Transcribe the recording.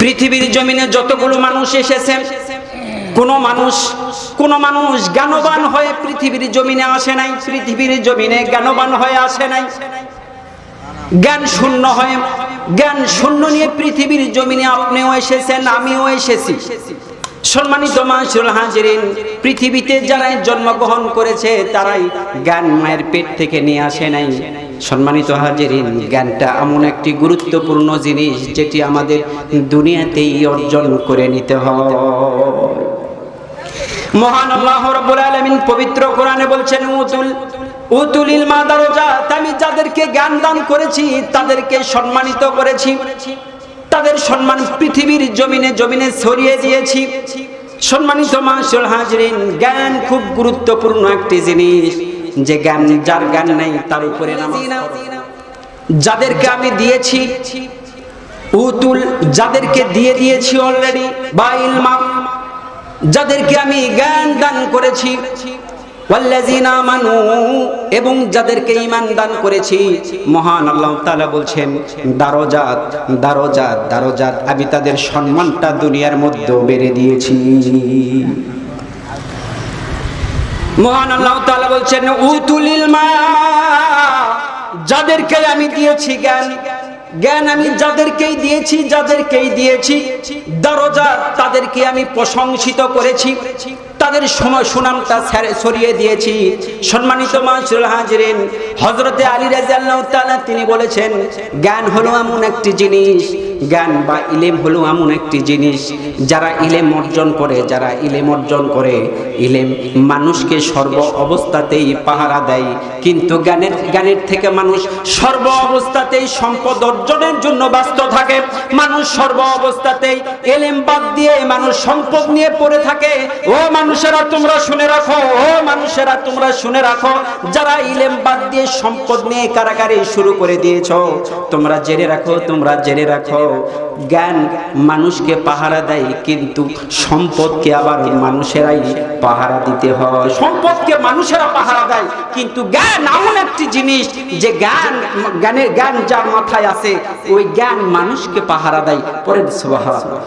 পৃথিবীর জমিনে যতগুলো মানুষ এসেছেন কোন মানুষ কোন মানুষ জ্ঞানবান হয়ে পৃথিবীর জমিনে আসে নাই, পৃথিবীর জমিনে জ্ঞানবান হয়ে আসে নাই। জ্ঞান শূন্য হয়ে, জ্ঞান শূন্য নিয়ে পৃথিবীর জমিনে আপনিও এসেছেন, আমিও এসেছি। সম্মানিত মাসুল হাজিরিন, পৃথিবীতে যারাই জন্মগ্রহণ করেছে, তারাই জ্ঞান মায়ের পেট থেকে নিয়ে আসে নাই। সম্মানিত হাজিরিন, জ্ঞানটা এমন একটি গুরুত্বপূর্ণ জিনিস যেটি আমাদের দুনিয়াতেই অর্জন করে নিতে হয়। মহান আল্লাহ রাব্বুল আলামিন পবিত্র কোরআনে বলছেন, উতুল, উতুলিল মা দারাজাত আমি যাদেরকে জ্ঞান দান করেছি, তাদেরকে সম্মানিত করেছি। তাদের সম্মান পৃথিবীর জমিনে জমিনে ছড়িয়ে দিয়েছি। সম্মানিত মাসুল হাজরিন, জ্ঞান খুব গুরুত্বপূর্ণ একটি জিনিস। যে জ্ঞান, যার জ্ঞান নাই, তার উপরে। যাদেরকে আমি দিয়েছি, উতুল, যাদেরকে দিয়ে দিয়েছি অলরেডি বা ইলমা, যাদেরকে আমি জ্ঞান দান করেছি এবং যাদেরকে ঈমান দান করেছি, মহান আল্লাহ বলছেন, দারজাত দারজাত দারজাত, আমি তাদের সম্মানটা দুনিয়ার মধ্যে বেড়ে দিয়েছি মহান আল্লাহ তাআলা বলছেন, উতুলিল মা যাদেরকে আমি দিয়েছি জ্ঞান জ্ঞান আমি যাদেরকেই দিয়েছি যাদেরকেই দিয়েছি, দরজা তাদেরকে আমি প্রশংসিত করেছি, তাদের সময় সুনামটা ছড়িয়ে দিয়েছি। সম্মানিত মাসুল হাজরিন হজরতে আলী রাজিয়াল্লাহ তিনি বলেছেন, জ্ঞান হলো এমন একটি জিনিস জ্ঞান বা ইলেম হলো এমন একটি জিনিস, যারা ইলেম অর্জন করে, যারা ইলেম অর্জন করে, ইলেম মানুষকে সর্ব অবস্থাতেই পাহারা দেয়। কিন্তু জ্ঞানের জ্ঞানের থেকে মানুষ সর্ব অবস্থাতেই সম্পদ অর্জনের জন্য ব্যস্ত থাকে। মানুষ সর্ব অবস্থাতেই এলেম বাদ দিয়ে মানুষ সম্পদ নিয়ে পড়ে থাকে। ও মানুষেরা, তোমরা শুনে রাখো, ও মানুষেরা, তোমরা শুনে রাখো, যারা ইলেম বাদ দিয়ে সম্পদ নিয়ে কারাগারি শুরু করে দিয়েছ, তোমরা জেনে রাখো, তোমরা জেনে রাখো। জ্ঞান মানুষকে পাহারা দেয়, কিন্তু সম্পদকে আবার মানুষেরাই পাহারা দিতে হয়। সম্পদকে মানুষেরা পাহারা দেয়, কিন্তু জ্ঞান এমন একটি জিনিস যে জ্ঞান, জ্ঞানের জ্ঞান যার মাথায় আছে, ওই জ্ঞান মানুষকে পাহারা দেয়। পরে সুবহানাল্লাহ।